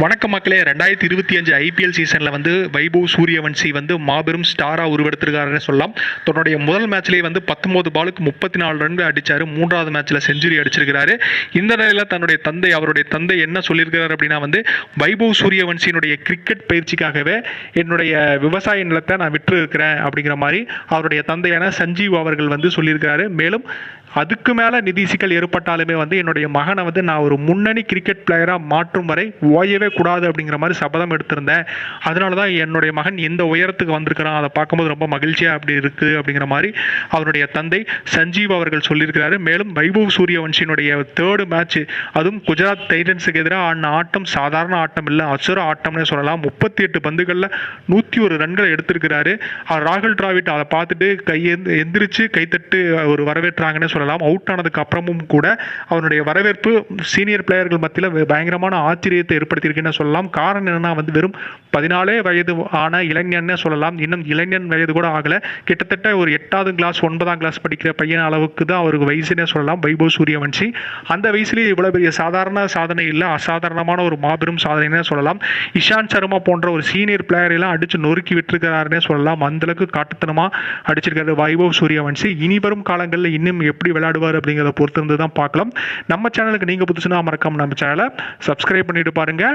வணக்க மக்களே. ரெண்டாயிரத்தி இருபத்தி அஞ்சு ஐபிஎல் சீசனில் வந்து வைபவ் சூரியவன்சி வந்து மாபெரும் ஸ்டாராக உருவெடுத்திருக்காருன்னு சொல்லலாம். தன்னுடைய முதல் மேட்ச்லேயே வந்து பத்தொம்போது பாலுக்கு முப்பத்தி நாலு ரன்கள் அடித்தார் மூன்றாவது மேட்ச்சில் செஞ்சுரி அடிச்சிருக்கிறாரு. இந்த நிலையில் தன்னுடைய தந்தை அவருடைய தந்தை என்ன சொல்லியிருக்கிறார் அப்படின்னா வந்து வைபவ் சூரியவன்சியினுடைய கிரிக்கெட் பயிற்சிக்காகவே என்னுடைய விவசாய நிலத்தை நான் விற்று இருக்கிறேன் அப்படிங்கிற மாதிரி அவருடைய தந்தையான சஞ்சீவ் அவர்கள் வந்து சொல்லியிருக்கிறாரு. மேலும் அதுக்கு மேலே நிதி சிக்கல் ஏற்பட்டாலுமே வந்து என்னுடைய மகனை வந்து நான் ஒரு முன்னணி கிரிக்கெட் பிளேயராக மாற்றும் வரை ஓயவே கூடாது அப்படிங்கிற மாதிரி சபதம் எடுத்திருந்தேன். அதனால தான் என்னுடைய மகன் எந்த உயரத்துக்கு வந்திருக்கிறான் அதை பார்க்கும்போது ரொம்ப மகிழ்ச்சியாக அப்படி இருக்குது அப்படிங்கிற மாதிரி அவருடைய தந்தை சஞ்சீவ் அவர்கள் சொல்லியிருக்கிறாரு. மேலும் வைபவ் சூரியவன்ஷினுடைய தேர்டு மேட்ச் அதுவும் குஜராத் டைட்டன்ஸுக்கு எதிராக ஆடின ஆட்டம் சாதாரண ஆட்டம் இல்லை அசுர ஆட்டம்னு சொல்லலாம். முப்பத்தி எட்டு பந்துகளில் நூற்றி ஒரு ரன்களை எடுத்திருக்கிறாரு. அவர் ராகுல் டிராவிட் அதை பார்த்துட்டு கை எந்திரிச்சு கைத்தட்டு ஒரு வரவேற்றாங்கன்னு சொல்லலாம். அவுட் ஆனதுக்கு அப்புறமும் கூட அவனுடைய வரவேற்பு சீனியர் பிளேயர்கள் மத்தியில் பயங்கரமான ஆச்சரியத்தை ஏற்படுத்தியிருக்குன்னு சொல்லலாம். காரணம் என்னென்னா வந்து வெறும் பதினாலே வயது ஆன இளைஞன்னே சொல்லலாம். இன்னும் இளைஞன் வயது கூட ஆகலை. கிட்டத்தட்ட ஒரு எட்டாவது கிளாஸ் ஒன்பதாம் கிளாஸ் படிக்கிற பையன் அளவுக்கு தான் அவருக்கு வயசுனே சொல்லலாம். வைபவ் சூரியவன்ஷி அந்த வயசுலேயே இவ்வளோ பெரிய சாதாரண சாதனை இல்லை அசாதாரணமான ஒரு மாபெரும் சாதனைனே சொல்லலாம். இஷாந்த் சர்மா போன்ற ஒரு சீனியர் பிளேயரெல்லாம் அடித்து நொறுக்கி விட்டுருக்கிறாருன்னே சொல்லலாம். அந்தளவுக்கு காட்டுத்தனமாக அடிச்சிருக்காரு வைபவ் சூரியவன்ஷி இனி வரும் காலங்களில் இன்னும் எப்படி விளையாடுவார் அப்படிங்கிறத பொறுத்திருந்து தான் பார்க்கலாம். நம்ம சேனலுக்கு நீங்கள் புதுசுனா மறக்காம நம்ம சேனலை சப்ஸ்கிரைப் பண்ணிட்டு பாருங்க.